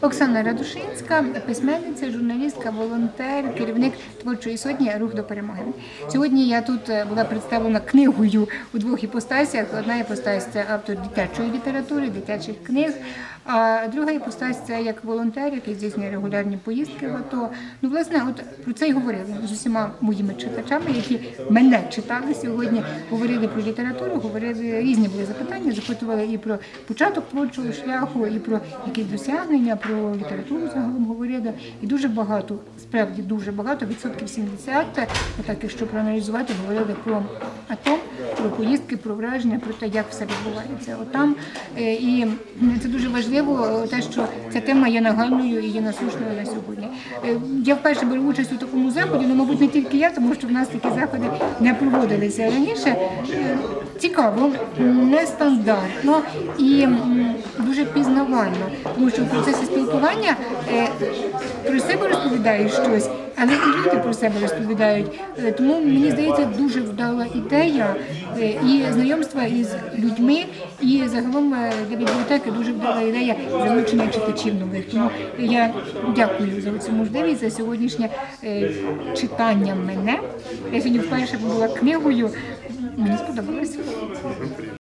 Оксана Радушинська, письменниця, журналістка, волонтер, керівник творчої сотні Рух до перемоги. Сьогодні я тут е, була представлена книгою у двох іпостасях. Одна іпостась це автор дитячої літератури, дитячих книг. А друга іпостась це як волонтер, який здійснює регулярні поїздки в АТО. Ну, власне, от про це й говорили з усіма моїми читачами, які мене читали сьогодні. Говорили про літературу, говорили різні були запитання, запитували і про початок творчого шляху, і про якісь досягнення, про літературу загалом говорили. І дуже багато, справді дуже багато, відсотків 70, отак, якщо проаналізувати, говорили про АТО, про поїздки, про враження, про те, як все відбувається. От там е, і це дуже важливо, те, що ця тема є нагальною і є насущною на сьогодні. Е, Я вперше беру участь у такому заході, ну, мабуть, не тільки я, тому що в нас такі заходи не проводилися раніше. Е, Цікаво, нестандартно і дуже пізнавально, тому що в процесі спілкування про себе розповідаєш щось, але і люди про себе розповідають. Тому мені здається, дуже вдала ідея е, і знайомства із людьми, і загалом е, для бібліотеки дуже вдала ідея залучення читачів нових. Тому я дякую за цю можливість за сьогоднішнє е, читання мене. Я сьогодні вперше була книгою. Мені сподобалось.